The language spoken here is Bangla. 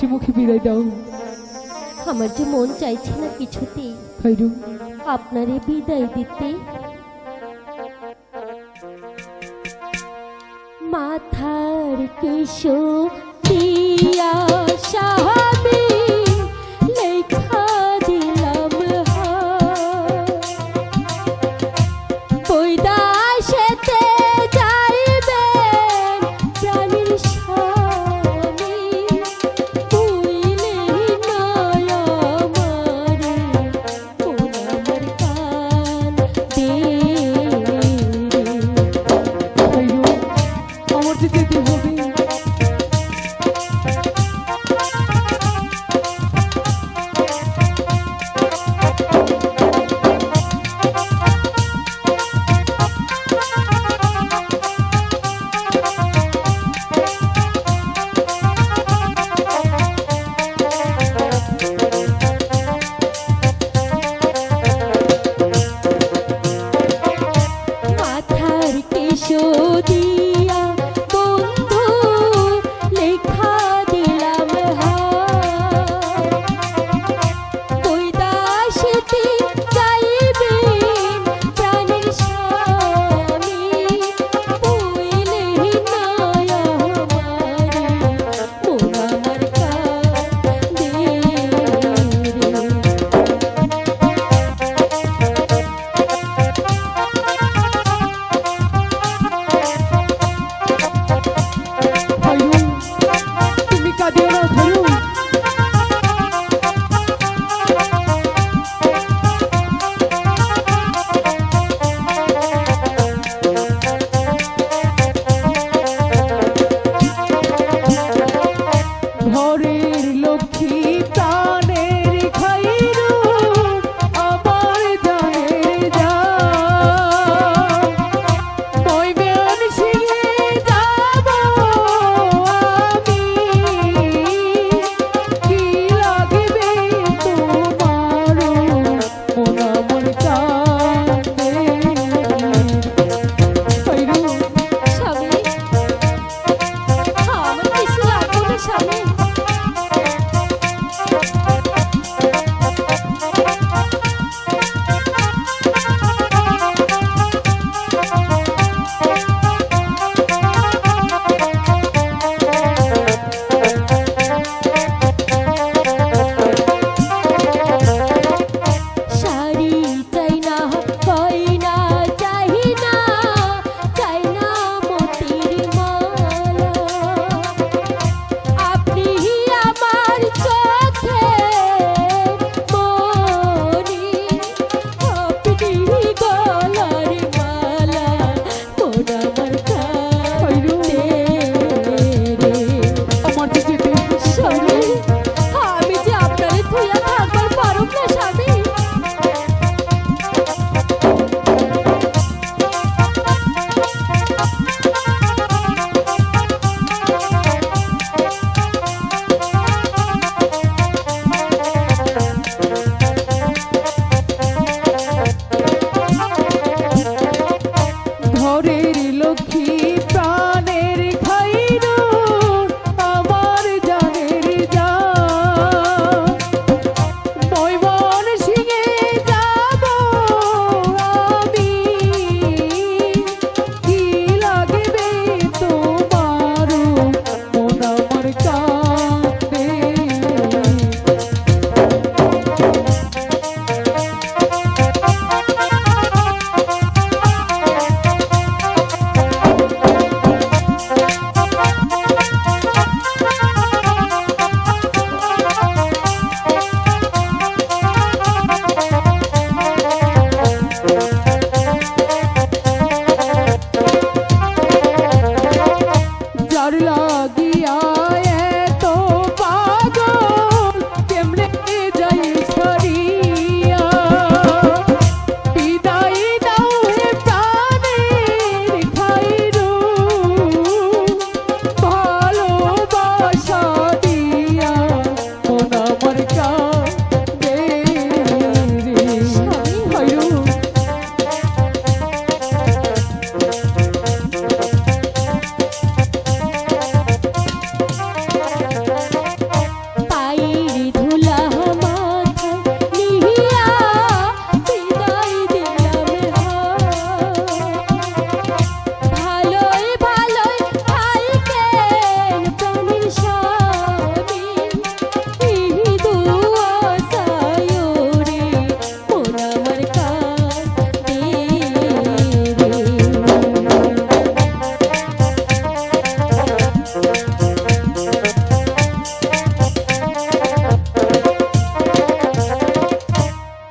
হাসি মুখে বিদায় দাও। আমার যে মন চাইছে না কিছুতেই আপনারে বিদায় দিতে। মাথার কেশো দিয়া সাহ